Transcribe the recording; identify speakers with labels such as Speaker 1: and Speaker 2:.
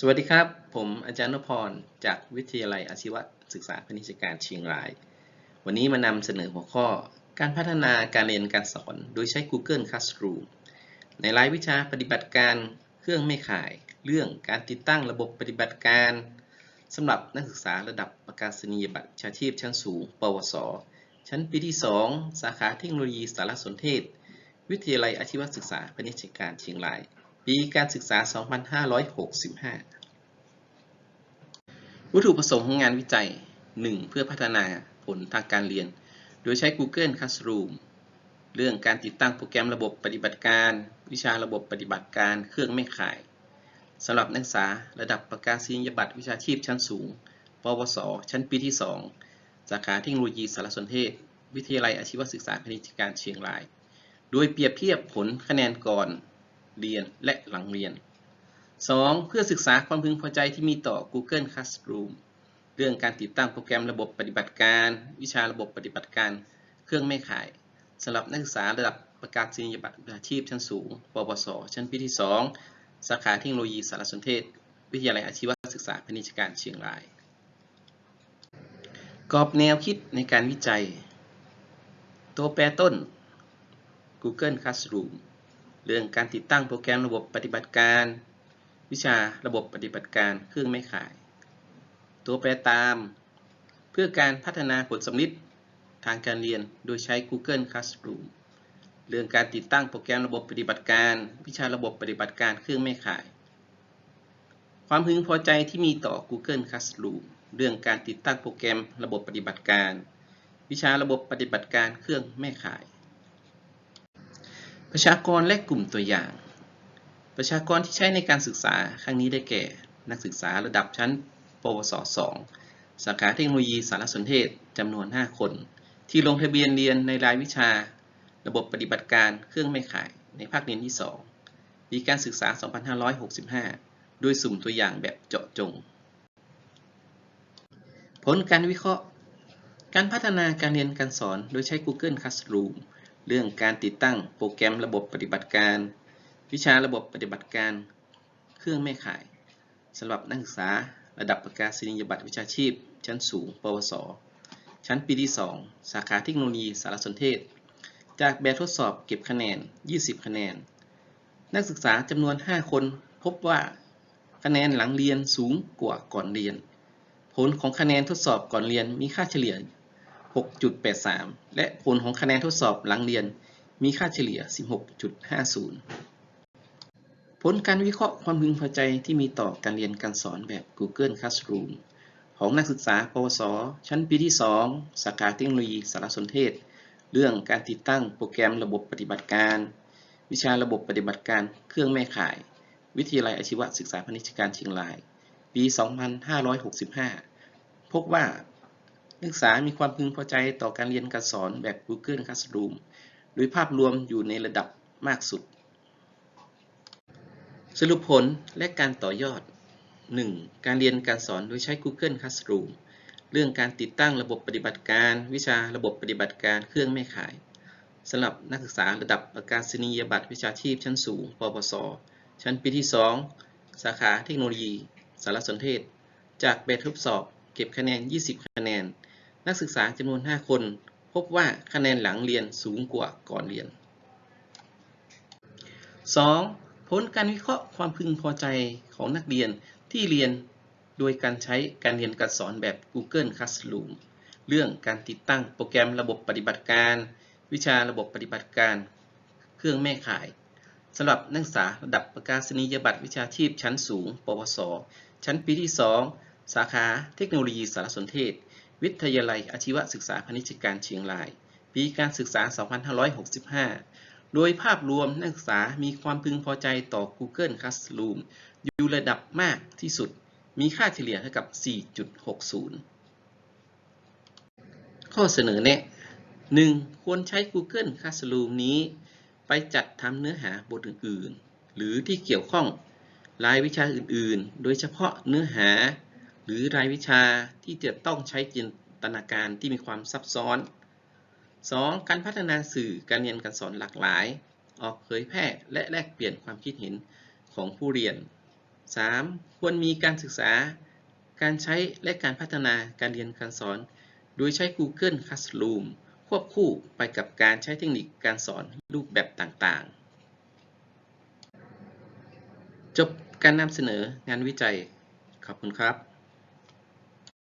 Speaker 1: สวัสดีครับ ผมอาจารย์นพพร จากวิทยาลัยอาชีวศึกษาพนิชการเชียงราย วันนี้มานำเสนอหัวข้อ การพัฒนาการเรียนการสอน โดยใช้ Google Classroom ในรายวิชาปฏิบัติการเครื่องไม่ข่าย เรื่องการติดตั้งระบบปฏิบัติการสำหรับนักศึกษาระดับประกาศนียบัตรชาชีพชั้นสูง ปวส ชั้นปีที่ 2 สาขาเทคโนโลยีสารสนเทศ วิทยาลัยอาชีวศึกษาพนิชการเชียงราย ปีการศึกษา 2565 วัตถุประสงค์ของงานวิจัย 1. เพื่อพัฒนาผลทางการเรียน โดยใช้ Google Classroom เรื่องการติดตั้งโปรแกรมระบบปฏิบัติการ วิชาระบบปฏิบัติการเครื่องไม่ข่ายสำหรับนักศึกษาระดับประกาศนียบัตรวิชาชีพชั้นสูง ปวส ชั้นปีที่ 2 สาขาเทคโนโลยีสารสนเทศ วิทยาลัยอาชีวศึกษาพนิชการเชียงราย โดยเปรียบเทียบผลคะแนนก่อน เรียนและหลังเรียน 2. เพื่อศึกษาความพึงพอใจที่มีต่อ Google Classroom เรื่องการติดตั้งโปรแกรมระบบปฏิบัติการ วิชาระบบปฏิบัติการ เครื่องไม่ข่ายสำหรับนักศึกษาระดับประกาศนียบัตรวิชาชีพชั้นสูงปวสชั้นปีที่ 2 สาขาเทคโนโลยีสารสนเทศ วิทยาลัยอาชีวศึกษาพนิชการเชียงราย กรอบแนวคิดในการวิจัย ตัวแปรต้น Google Classroom เรื่องการติดตั้งโปรแกรมระบบปฏิบัติการ วิชาระบบปฏิบัติการเครื่องไม่ข่าย ตัวแปรตาม เพื่อการพัฒนาผลสำลิดทางการเรียนโดยใช้ Google Classroom เรื่องการติดตั้งโปรแกรมระบบปฏิบัติการ วิชาระบบปฏิบัติการเครื่องไม่ข่าย ความพึงพอใจที่มีต่อ Google Classroom เรื่องการติดตั้งโปรแกรมระบบปฏิบัติการ วิชาระบบปฏิบัติการเครื่องไม่ข่าย ประชากรและกลุ่มตัวอย่าง ประชากรที่ใช้ในการศึกษาครั้งนี้ได้แก่ นักศึกษาระดับชั้น ปวส 2 สาขาเทคโนโลยีสารสนเทศจำนวน 5 คน ที่ลงทะเบียนเรียนในรายวิชา ระบบปฏิบัติการเครื่องไม่ข่ายในภาคเรียนที่ 2 ปีการศึกษา 2565 โดยสุ่มตัวอย่างแบบเจาะจง ผลการวิเคราะห์ การพัฒนาการเรียนการสอนโดยใช้ Google Classroom เรื่องการติดตั้งโปรแกรมระบบปฏิบัติการ วิชาระบบปฏิบัติการ เครื่องไม่ข่ายสำหรับนักศึกษาระดับประกาศนียบัตรวิชาชีพ ชั้นสูง ปวส ชั้นปีที่ 2 สาขาเทคโนโลยีสารสนเทศ จากแบบทดสอบเก็บคะแนน 20 คะแนน นักศึกษาจำนวน 5 คนพบว่าคะแนนหลังเรียนสูงกว่าก่อนเรียน ผลของคะแนนทดสอบก่อนเรียนมีค่าเฉลี่ย 6.83 และผลของคะแนนทดสอบหลังเรียนมีค่าเฉลี่ย 16.50 ผลการวิเคราะห์ความพึงพอใจที่มีต่อการเรียนการสอนแบบ Google Classroom ของนักศึกษา ปวส ชั้นปีที่ 2 สาขาเทคโนโลยีสารสนเทศ เรื่องการติดตั้งโปรแกรมระบบปฏิบัติการ วิชาระบบปฏิบัติการเครื่องแม่ข่าย วิทยาลัยอาชีวศึกษาพนิชการเชียงราย ปี 2565 พบว่า นักศึกษามีความพึงพอใจต่อการเรียนการสอนแบบ Google Classroom โดยภาพรวมอยู่ในระดับมากสุด สรุปผลและการต่อยอด 1. การเรียนการสอนโดยใช้ Google Classroom เรื่องการติดตั้งระบบปฏิบัติการ วิชาระบบปฏิบัติการเครื่องไม่ข่ายสำหรับนักศึกษาระดับประกาศนียบัตรวิชาชีพชั้นสูงปวสชั้นปีที่ 2 สาขาเทคโนโลยี สารสนเทศ จากแบบทดสอบ เก็บคะแนน 20 คะแนน นักศึกษาจำนวน 5 คน พบว่าคะแนนหลังเรียนสูงกว่าก่อนเรียน 2. ผลการวิเคราะห์ความพึงพอใจของนักเรียนที่เรียนโดยการใช้การเรียนการสอนแบบ Google Classroom เรื่องการติดตั้งโปรแกรมระบบปฏิบัติการ วิชาระบบปฏิบัติการ เครื่องแม่ข่ายสำหรับนักศึกษาระดับประกาศนียบัตรวิชาชีพชั้นสูง ปวส ชั้นปีที่ 2 สาขาเทคโนโลยีสารสนเทศ วิทยาลัยอาชีวศึกษาพนิชการเชียงราย ปีการศึกษา 2565 โดยภาพรวมนักศึกษามีความพึงพอใจต่อ Google Classroom อยู่ระดับมากที่สุด มีค่าเฉลี่ยเท่ากับ 4.60 ข้อเสนอแนะ 1. ควรใช้ Google Classroom นี้ไปจัดทำเนื้อหาบทอื่น ๆ หรือที่เกี่ยวข้องรายวิชาอื่น ๆ โดยเฉพาะเนื้อหา หรือรายวิชาที่จะต้องใช้จินตนาการที่มีความซับซ้อน 2. การพัฒนาสื่อการเรียนการสอนหลากหลาย ออกเผยแพร่และแลกเปลี่ยนความคิดเห็นของผู้เรียน 3. ควรมีการศึกษา การใช้และการพัฒนาการเรียนการสอน โดยใช้ Google Classroom ควบคู่ไปกับการใช้เทคนิคการสอนรูปแบบต่างๆ จบการนำเสนองานวิจัย ขอบคุณครับ